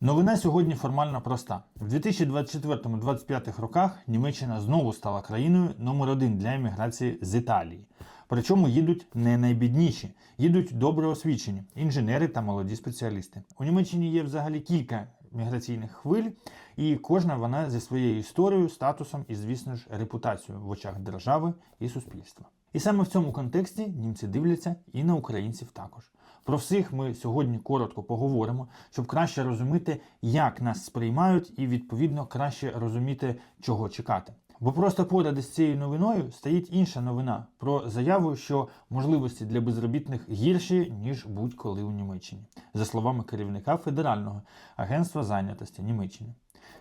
Новина сьогодні формально проста. В 2024-2025 роках Німеччина знову стала країною номер один для еміграції з Італії. Причому їдуть не найбідніші, їдуть добре освічені інженери та молоді спеціалісти. У Німеччині є взагалі кілька міграційних хвиль, і кожна вона зі своєю історією, статусом і, звісно ж, репутацією в очах держави і суспільства. І саме в цьому контексті німці дивляться і на українців також. Про всіх ми сьогодні коротко поговоримо, щоб краще розуміти, як нас сприймають, і відповідно краще розуміти, чого чекати. Бо просто поряд із цією новиною стоїть інша новина про заяву, що можливості для безробітних гірші ніж будь-коли у Німеччині, за словами керівника Федерального агентства зайнятості Німеччини.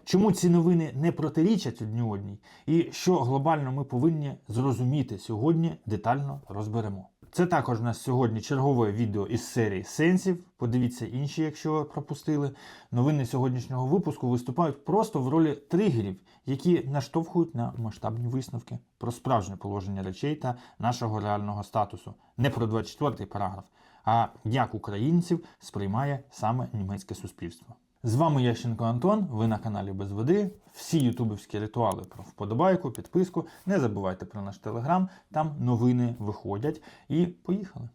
Чому ці новини не протирічать одні одній, і що глобально ми повинні зрозуміти сьогодні, детально розберемо. Це також у нас сьогодні чергове відео із серії сенсів. Подивіться інші, якщо пропустили. Новини сьогоднішнього випуску виступають просто в ролі тригерів, які наштовхують на масштабні висновки про справжнє положення речей та нашого реального статусу. Не про 24-й параграф, а як українців сприймає саме німецьке суспільство. З вами Ященко Антон, ви на каналі Без Води. Всі ютубівські ритуали про вподобайку, підписку. Не забувайте про наш телеграм, там новини виходять. І поїхали.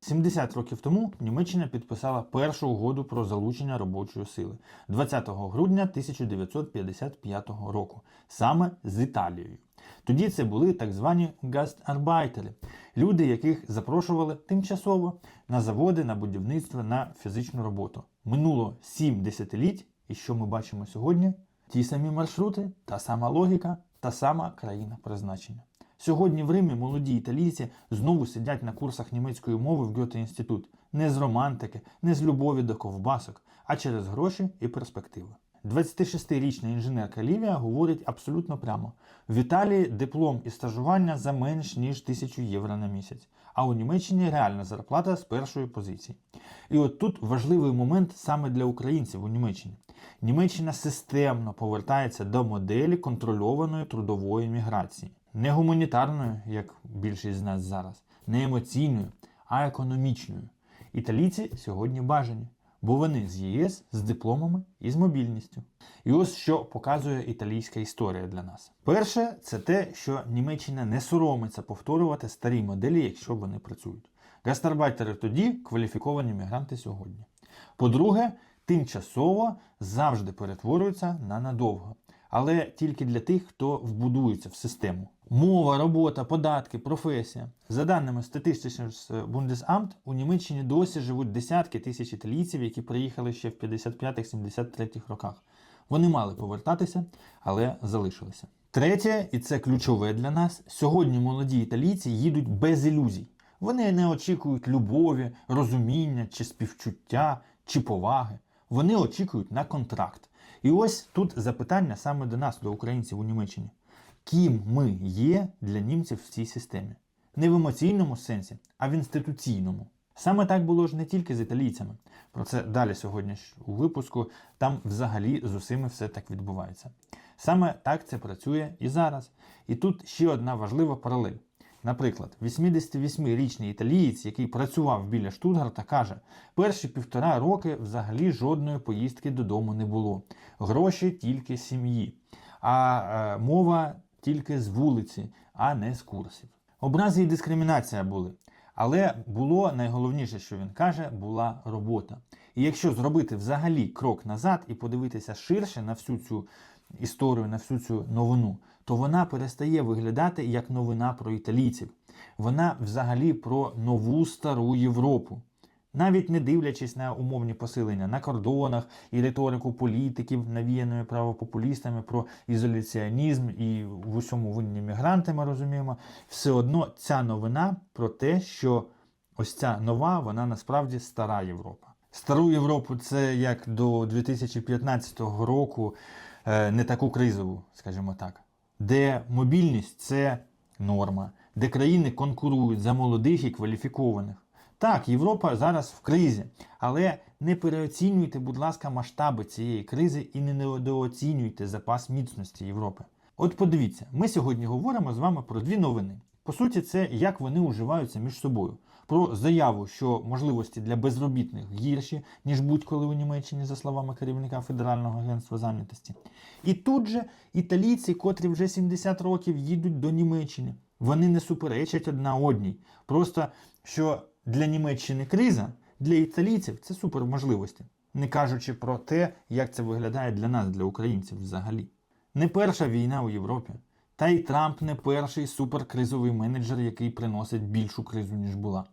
70 років тому Німеччина підписала першу угоду про залучення робочої сили 20 грудня 1955 року, саме з Італією. Тоді це були так звані гастарбайтери, люди, яких запрошували тимчасово на заводи, на будівництво, на фізичну роботу. Минуло 7 десятиліть, і що ми бачимо сьогодні? Ті самі маршрути, та сама логіка, та сама країна призначення. Сьогодні в Римі молоді італійці знову сидять на курсах німецької мови в Гьоте-інститут. Не з романтики, не з любові до ковбасок, а через гроші і перспективи. 26-річна інженерка Лівія говорить абсолютно прямо: в Італії диплом і стажування за менш ніж 1000 євро на місяць, а у Німеччині реальна зарплата з першої позиції. І от тут важливий момент саме для українців у Німеччині. Німеччина системно повертається до моделі контрольованої трудової міграції, не гуманітарною, як більшість з нас зараз, не емоційною, а економічною. Італійці сьогодні бажані бо вони з ЄС з дипломами і з мобільністю. І ось що показує італійська історія для нас. Перше, це те, що Німеччина не соромиться повторювати старі моделі, якщо вони працюють. Гастарбайтери тоді кваліфіковані мігранти сьогодні. По-друге, тимчасово завжди перетворюються на надовго. Але тільки для тих, хто вбудується в систему. Мова, робота, податки, професія. За даними Statistics Bundesamt, у Німеччині досі живуть десятки тисяч італійців, які приїхали ще в 55-73 роках. Вони мали повертатися, але залишилися. Третє, і це ключове для нас: сьогодні молоді італійці їдуть без ілюзій. Вони не очікують любові, розуміння чи співчуття чи поваги. Вони очікують на контракт. І ось тут запитання саме до нас, до українців у Німеччині. Ким ми є для німців в цій системі? Не в емоційному сенсі, а в інституційному. Саме так було ж не тільки з італійцями. Про це далі сьогодні ж у випуску. Там взагалі з усіми все так відбувається. Саме так це працює і зараз. І тут ще одна важлива паралель. Наприклад, 88-річний італієць, який працював біля Штутгарта, каже, перші півтора роки взагалі жодної поїздки додому не було. Гроші тільки сім'ї, а е, мова тільки з вулиці, а не з курсів. Образи і дискримінація були. Але було найголовніше, що він каже, була робота. І якщо зробити взагалі крок назад і подивитися ширше на всю цю історію, на всю цю новину, то вона перестає виглядати як новина про італійців. Вона взагалі про нову стару Європу. Навіть не дивлячись на умовні посилення на кордонах і риторику політиків, навіяної правопопулістами про ізоляціонізм і в усьому винні мігранти, ми розуміємо, все одно ця новина про те, що ось ця нова, вона насправді стара Європа. Стару Європу це як до 2015 року е, не таку кризову, скажімо так, де мобільність це норма, де країни конкурують за молодих і кваліфікованих. Так, Європа зараз в кризі, але не переоцінюйте, будь ласка, масштаби цієї кризи і не недооцінюйте запас міцності Європи. От подивіться, ми сьогодні говоримо з вами про дві новини. По суті, це як вони уживаються між собою. про заяву, що можливості для безробітних гірші, ніж будь-коли у Німеччині, за словами керівника Федерального агентства зайнятості. І тут же італійці, котрі вже 70 років їдуть до Німеччини, вони не суперечать одна одній. Просто що для Німеччини криза, для італійців це суперможливості. Не кажучи про те, як це виглядає для нас, для українців взагалі. Не перша війна у Європі. Та й Трамп не перший суперкризовий менеджер, який приносить більшу кризу, ніж була.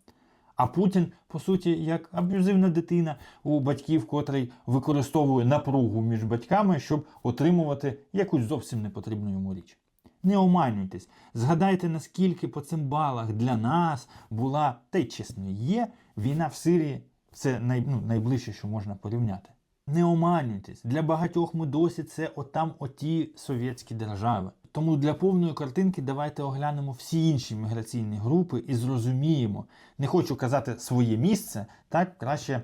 А Путін, по суті, як аб'юзивна дитина у батьків, котрий використовує напругу між батьками, щоб отримувати якусь зовсім непотрібну йому річ. Не оманюйтесь, згадайте, наскільки по цим балах для нас була, та й чесно, є війна в Сирії. Це най, ну, найближче, що можна порівняти. Не оманюйтесь, для багатьох ми досі це отам оті совєтські держави. Тому для повної картинки давайте оглянемо всі інші міграційні групи і зрозуміємо. Не хочу казати своє місце, так краще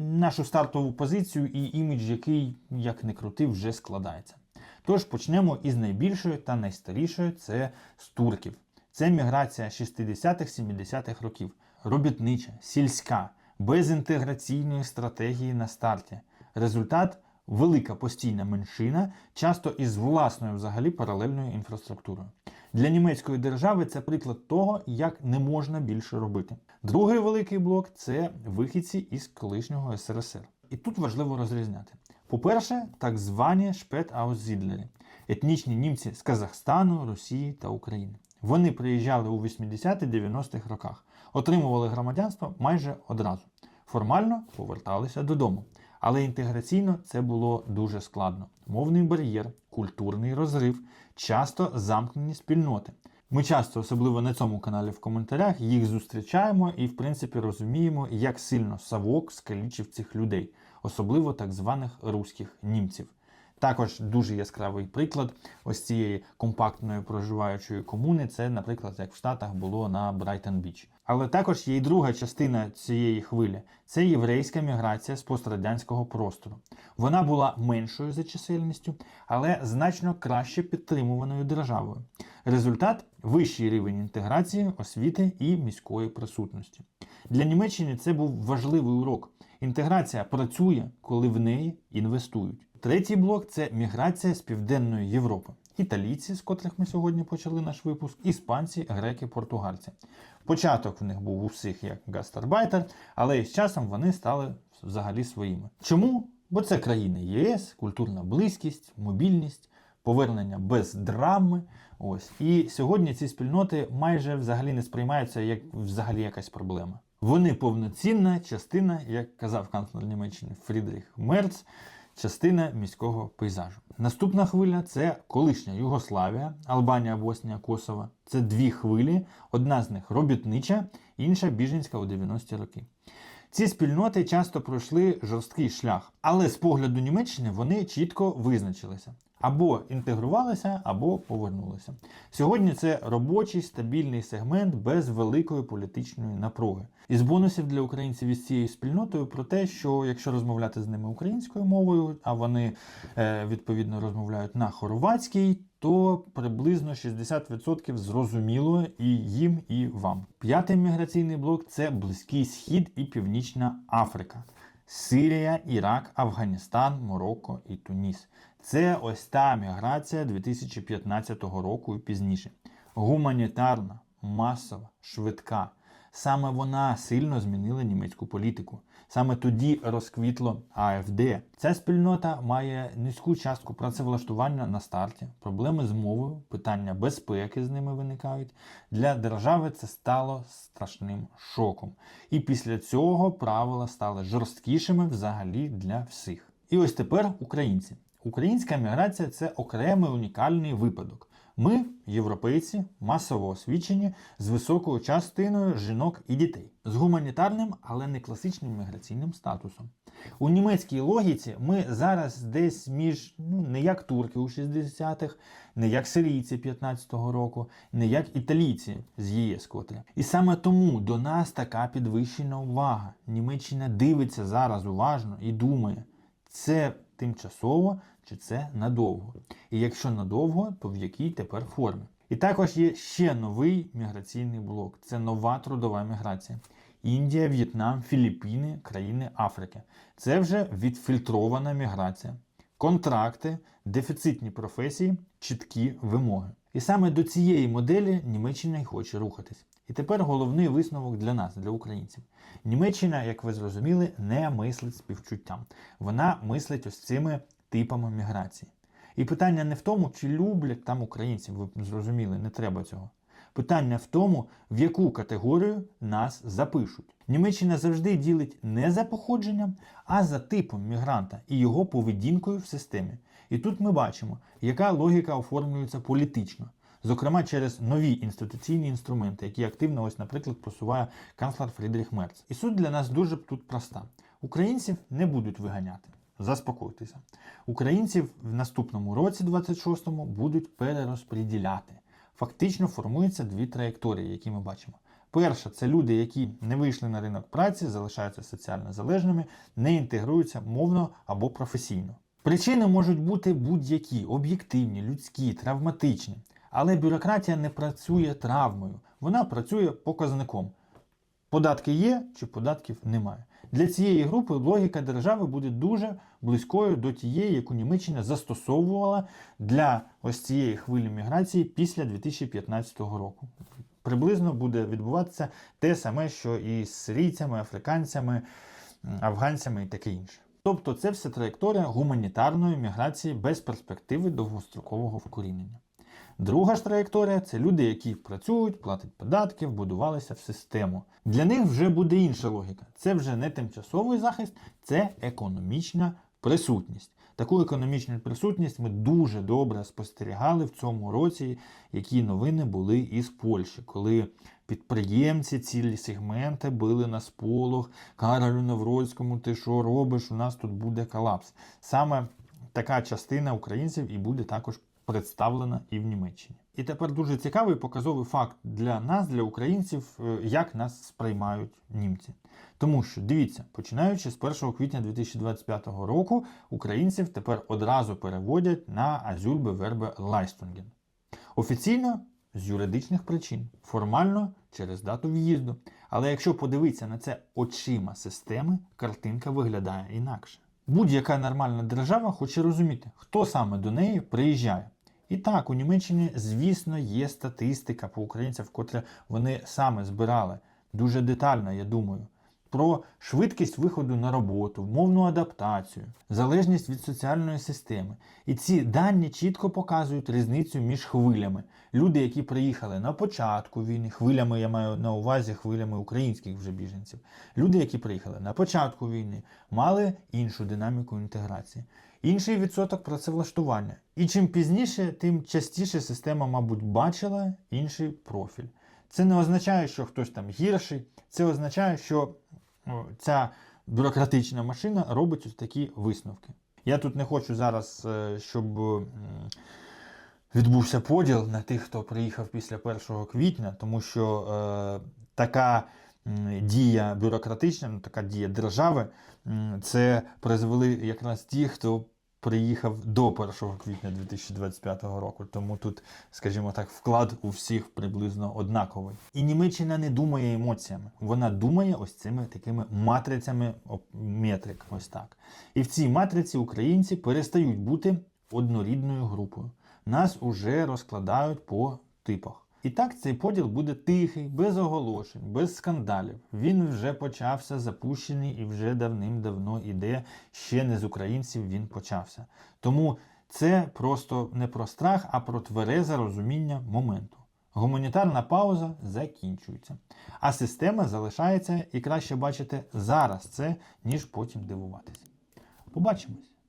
нашу стартову позицію і імідж, який, як не крути, вже складається. Тож почнемо із найбільшої та найстарішої це з турків. Це міграція 60-х-70-х років, робітнича, сільська, без інтеграційної стратегії на старті. Результат велика постійна меншина, часто із власною взагалі паралельною інфраструктурою. Для німецької держави це приклад того, як не можна більше робити. Другий великий блок це вихідці із колишнього СРСР. І тут важливо розрізняти. По-перше, так звані шпет-аузідлери – етнічні німці з Казахстану, Росії та України. Вони приїжджали у 80-90-х роках, отримували громадянство майже одразу. Формально поверталися додому. Але інтеграційно це було дуже складно. Мовний бар'єр, культурний розрив, часто замкнені спільноти. Ми часто, особливо на цьому каналі в коментарях, їх зустрічаємо і, в принципі, розуміємо, як сильно Савок скалічив цих людей, особливо так званих руських німців. Також дуже яскравий приклад ось цієї компактної проживаючої комуни. Це, наприклад, як в Штатах було на Брайтон Біч. Але також є й друга частина цієї хвилі це єврейська міграція з пострадянського простору. Вона була меншою за чисельністю, але значно краще підтримуваною державою. Результат вищий рівень інтеграції, освіти і міської присутності. Для Німеччини це був важливий урок. Інтеграція працює, коли в неї інвестують. Третій блок це міграція з Південної Європи. Італійці, з котрих ми сьогодні почали наш випуск, іспанці, греки, португальці. Початок в них був у всіх як гастарбайтер, але з часом вони стали взагалі своїми. Чому? Бо це країни ЄС, культурна близькість, мобільність, повернення без драми. Ось. І сьогодні ці спільноти майже взагалі не сприймаються як взагалі якась проблема. Вони повноцінна частина, як казав канцлер Німеччини Фрідріх Мерц, частина міського пейзажу. Наступна хвиля це колишня Югославія, Албанія, Боснія, Косово. Це дві хвилі. Одна з них робітнича, інша біженська у 90-ті роки. Ці спільноти часто пройшли жорсткий шлях, але з погляду Німеччини вони чітко визначилися. Або інтегрувалися, або повернулися. Сьогодні це робочий стабільний сегмент без великої політичної напруги. Із бонусів для українців із цією спільнотою про те, що якщо розмовляти з ними українською мовою, а вони е, відповідно розмовляють на хорватській, то приблизно 60% зрозуміло і їм, і вам. П'ятий міграційний блок це Близький Схід і Північна Африка. Сирія, Ірак, Афганістан, Марокко і Туніс. Це ось та міграція 2015 року і пізніше. Гуманітарна, масова, швидка. Саме вона сильно змінила німецьку політику. Саме тоді розквітло АФД. Ця спільнота має низьку частку працевлаштування на старті, проблеми з мовою, питання безпеки з ними виникають. Для держави це стало страшним шоком. І після цього правила стали жорсткішими взагалі для всіх. І ось тепер українці. Українська міграція це окремий унікальний випадок. Ми, європейці, масово освічені з високою частиною жінок і дітей, з гуманітарним, але не класичним міграційним статусом. У німецькій логіці ми зараз десь між ну не як турки у 60-х, не як сирійці 15-го року, не як італійці з ЄС котрі. І саме тому до нас така підвищена увага. Німеччина дивиться зараз уважно і думає, це тимчасово чи це надовго. І якщо надовго, то в якій тепер формі. І також є ще новий міграційний блок це нова трудова міграція. Індія, В'єтнам, Філіппіни, країни Африки. Це вже відфільтрована міграція. Контракти, дефіцитні професії, чіткі вимоги. І саме до цієї моделі Німеччина й хоче рухатись. І тепер головний висновок для нас, для українців. Німеччина, як ви зрозуміли, не мислить співчуттям. Вона мислить ось цими типами міграції. І питання не в тому, чи люблять там українців, ви зрозуміли, не треба цього. Питання в тому, в яку категорію нас запишуть. Німеччина завжди ділить не за походженням, а за типом мігранта і його поведінкою в системі. І тут ми бачимо, яка логіка оформлюється політично, зокрема через нові інституційні інструменти, які активно, ось, наприклад, просуває канцлер Фрідріх Мерц. І суть для нас дуже тут проста: українців не будуть виганяти. Заспокойтеся. Українців в наступному році, 26-му, будуть перерозподіляти. Фактично формуються дві траєкторії, які ми бачимо. Перша це люди, які не вийшли на ринок праці, залишаються соціально залежними, не інтегруються мовно або професійно. Причини можуть бути будь-які об'єктивні, людські, травматичні. Але бюрократія не працює травмою, вона працює показником. Податки є чи податків немає. Для цієї групи логіка держави буде дуже близькою до тієї, яку Німеччина застосовувала для ось цієї хвилі міграції після 2015 року. Приблизно буде відбуватися те саме, що і з сирійцями, африканцями, афганцями і таке інше. Тобто це все траєкторія гуманітарної міграції без перспективи довгострокового вкорінення. Друга ж траєкторія це люди, які працюють, платять податки, вбудувалися в систему. Для них вже буде інша логіка. Це вже не тимчасовий захист, це економічна присутність. Таку економічну присутність ми дуже добре спостерігали в цьому році, які новини були із Польщі, коли підприємці цілі сегменти били на сполох Каролю Навроцькому, ти що робиш? У нас тут буде колапс. Саме така частина українців і буде також представлена і в Німеччині. І тепер дуже цікавий показовий факт для нас, для українців, е, як нас сприймають німці. Тому що дивіться, починаючи з 1 квітня 2025 року, українців тепер одразу переводять на Азюльбе Вербе Лайстунген. Офіційно з юридичних причин, формально через дату в'їзду. Але якщо подивитися на це очима системи, картинка виглядає інакше. Будь-яка нормальна держава хоче розуміти, хто саме до неї приїжджає. І так, у Німеччині, звісно, є статистика по українцям, котре вони саме збирали. Дуже детально, я думаю. Про швидкість виходу на роботу, мовну адаптацію, залежність від соціальної системи. І ці дані чітко показують різницю між хвилями. Люди, які приїхали на початку війни, хвилями я маю на увазі хвилями українських вже біженців. Люди, які приїхали на початку війни, мали іншу динаміку інтеграції. Інший відсоток працевлаштування. І чим пізніше, тим частіше система, мабуть, бачила інший профіль. Це не означає, що хтось там гірший, це означає, що ця бюрократична машина робить ось такі висновки. Я тут не хочу зараз, е, щоб відбувся поділ на тих, хто приїхав після 1 квітня, тому що е, така дія бюрократична, ну, така дія держави, це призвели якраз ті, хто приїхав до 1 квітня 2025 року. Тому тут, скажімо так, вклад у всіх приблизно однаковий. І Німеччина не думає емоціями, вона думає ось цими такими матрицями метрик. Ось так. І в цій матриці українці перестають бути однорідною групою. Нас уже розкладають по типах. І так цей поділ буде тихий, без оголошень, без скандалів. Він вже почався, запущений і вже давним-давно іде. Ще не з українців він почався. Тому це просто не про страх, а про тверезе розуміння моменту. Гуманітарна пауза закінчується. А система залишається і краще бачити зараз це, ніж потім дивуватися. Побачимось!